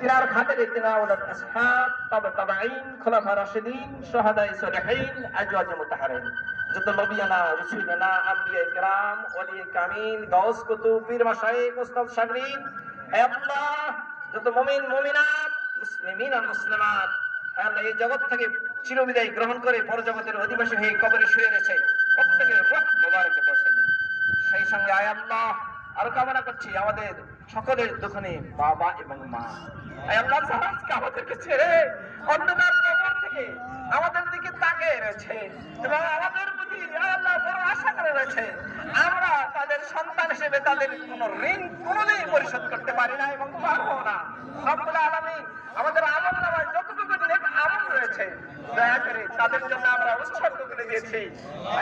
তিনার খাতিরে তিনাউলাত আসহাব, তাবে তাবাইন খোলাফা রাশিদিন, শাহাদায়ে সালিহিন, আজওয়াজ মুতাহহারিন যত নবিয়ানা রাসূলানা আম্বিয়া কিরাম ওলি কামিল গাউস কুতুব, পীর মাশায়েখ উস্তাদ শাগরিন হে আল্লাহ, যত মুমিন, মুমিনাত, মুসলিমিন আর মুসলিমাত আল্লাহ, এই জগৎ থেকে চিরবিদায় গ্রহণ করে পরজগতের অধিবাসী হয়ে কবরে শুয়ে রয়েছে। প্রত্যেকের রূহ মোবারকে পৌঁছে সেই সঙ্গে আয় আল্লাহ, আরও কামনা করছি আমাদের সকলের দোকানে বাবা এবং মা। আমরা তাদের সন্তান হিসেবে তাদের কোনো ঋণ কোনোদিন পরিশোধ করতে পারি না এবং আমাদের আমল নামায় যতটুকু নেক আমল রয়েছে, দয়া করে তাদের জন্য আমরা উৎসর্গ করে দিয়েছি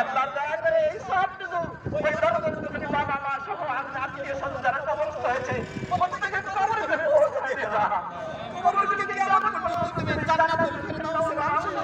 আল্লাহ, দয়া করে এই সবটুকু ওই দরজা বাবা মা সহ আত্মীয় স্বজন যারা কবরস্থ হয়েছে প্রত্যেকের কবরে করে পৌঁছায় দেওয়া কবর থেকে দিয়ে আমাদের তুমি জান্নাতুল ফিরদাউসের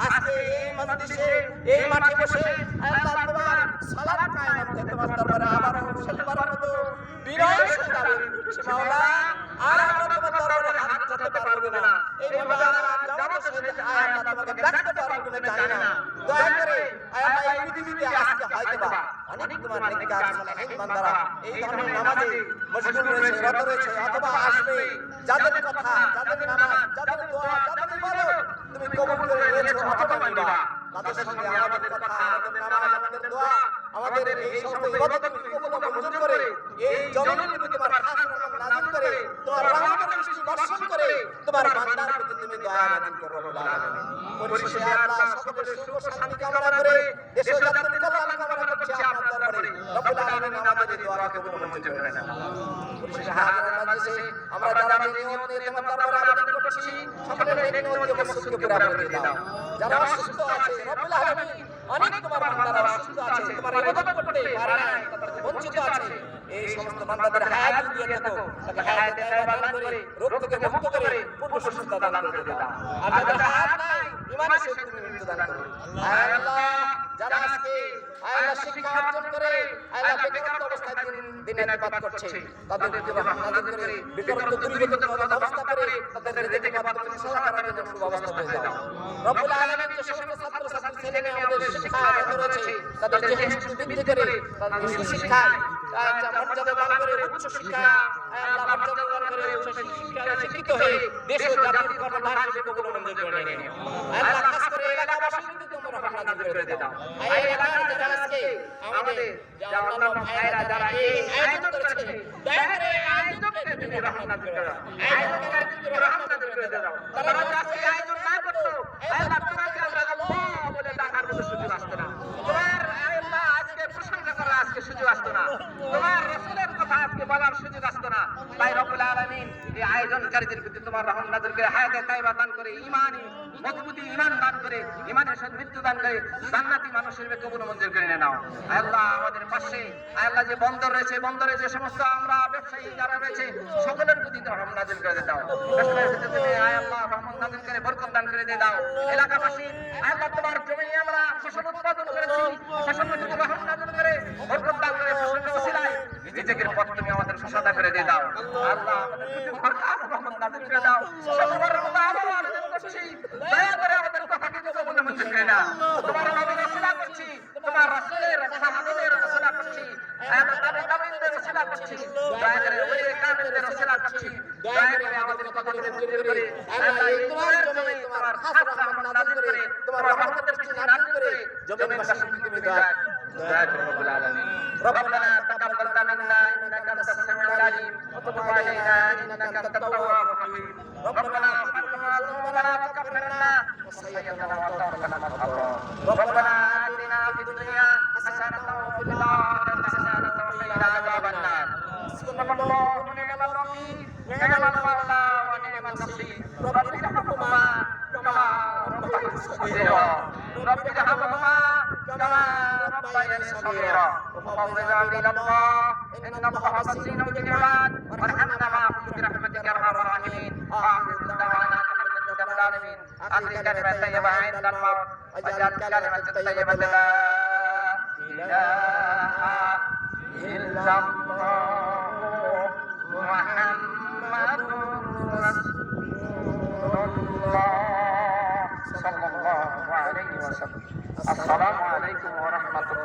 আজকে এই মজলিসে, এই মাঠে বসে আল্লাহ তোমার সালাত কায়েম করতে তোমার দরবারে আবার শেষবারের মতো বিনয় সে দাঁড়িয়ে মাওলা, আর আমরা তোমার দরবারে হাত উঠাতে পারব না। এইভাবে আমরা জামাত সাথে আল্লাহ তোমাকে ডাকতে পারব না, জানি না। দয়া করে আল্লাহ এই পৃথিবীতে আজকে হয়তো বা অনেক তোমার নেককার, সালেহিন বান্দারা এই ধরনের নামাজে মশগুল রয়েছে, রত রয়েছে, অথবা আসবে। যাদের কথা, যাদের নামাজ, যাদের দোয়া, যাদের করে নিয়েছো তাদের সঙ্গে আমাদের কথা আমাদের নামাজ আমাদের দোয়া আমাদের এই সমস্ত ইবাদত তুমি কবুল ও মঞ্জুর করে এই জমিনের প্রতি তোমার খাস রহমত নাযিল করে তোমার রহমতের বৃষ্টি বর্ষণ করে তোমার বান্দার প্রতি তুমি দয়া নাযিল করো রব্বুল আলামিন। পরিশেষে আল্লাহ সকলের সুখ শান্তি কামনা করে দেশ জাতির কল্যাণ কামনা করছি আপনার দরবারে রব্বুল আলামিন আমাদের দোয়া কবুল মঞ্জুর করে পরিশেষে হাজির মজলিসে আমরা যারা নিয়ত তোমার দরবারে আবেদন করছি সকলের এই নিয়ত কে মসজিদকে দাও। যারা অসুস্থ আছে, রব্বুল আলামিন অনেক তোমার বান্দারা অসুস্থ আছে, তোমার ইবাদত করতে পারে না বঞ্চিত আছে। এই সমস্ত বান্দাদের হায়াত দিয়ে থাকো তাকে হায়াত দান করে রোগ থেকে মুক্ত করে, পূর্ণ সুস্থতা দান করে দাও। আর যাদের হায়াত নাই, ইমানের সহিত তুমি মৃত্যু দান করো। আল্লাহ, যারা আজকে আল্লাহ শিক্ষা অর্জন করে আল্লাহ বেকারত্ব অবস্থায় দিন নিপাত করছে। তাদের প্রতি করে বেকারত্ব দূরীভূত করার ব্যবস্থা করে তাদের রেজেকে মাধ্যমে সহায়তা করার জন্য ব্যবস্থা করে দাও রব্বুল আলামিন যে সমস্ত ছাত্র ছাত্রী ছেলে মেয়ে আমাদের শিক্ষা আহত রয়েছে তাদের যে বৃদ্ধি করে, তাদের শিক্ষায় মর্যাদা করে উচ্চ শিক্ষা করে করে করে করে আমাদের যা অন্যান্য ভাইয়েরা যারা এই আয়োজন করেছে দয়া করে আয়োজনকে তুমি রহমত করে দাও। আয়োজনকে তুমি রহমত করে দাও। তারা যদি আজকে আয়োজন না করতো আল্লাহ তোমাকে আমরা আল্লাহ বলে ডাকার মতো সুযোগ আসতো না। তোমার আয় আল্লাহ আজকে প্রশংসা করার আজকে সুযোগ আসতো না। তোমার রাসূলের কথা আজকে বলার সুযোগ আসতো না তাই রব্বুল আয়োজনকারীদের প্রতি তোমার করে হায়াতে তাইবা দান করে, ঈমানি, মজবুতি ঈমান দান করে, ঈমানের সাথে মৃত্যু দান করে জান্নাতি মানুষ হিসেবে মঞ্জুর করে নাও। আল্লাহ আমাদের পাশে আল্লাহ যে বন্দর রয়েছে বন্দরে যে সমস্ত আমরা ব্যবসায়ী যারা রয়েছে, সকলের প্রতি নাযিল করে দিয়ে দাও। এলাকাবাসী আল্লাহ তোমার জমি আমরা ফসল উৎপাদন করেছি, ফসল করে তুমি আমাদের সুসাদা করে দিয়ে দাও। আল্লাহ করে আমাদের খুশি। দয়া করে আমাদের করে দাও তোমার রাসূলের সাহাবীদের রাসূলা করছি। আয়াতুল নবী করে ওলি কামিলদের দয়া করে আমাদের কথাকে মঞ্জুর করে আল্লাহ তোমার জমিনে তোমার খাস রহমত নাযিল করে, তোমার রহমতের বৃষ্টি নাযিল করে, জমিন বাসা তুমি দয়া করে রব্বুল আলামিন। রব্বানা علينا انك انت التواب الرحيم ربنا اغفر لنا ذنوبنا وكفر عنا وسيئاتنا وتوفنا مع الابرار ربنا رب ارحمهما كما ربياني صغيرا. وفوض ذلك إلى الله. إن الله بصير بالعباد وارحمنا معهم برحمتك يا أرحم الراحمين. واخر دعوانا الحمد لله رب العالمين. اخر كلمه طيبه عند الموت وجعل كلمه طيبه لا إله إلا الله. وسلم السلام عليكم ورحمة الله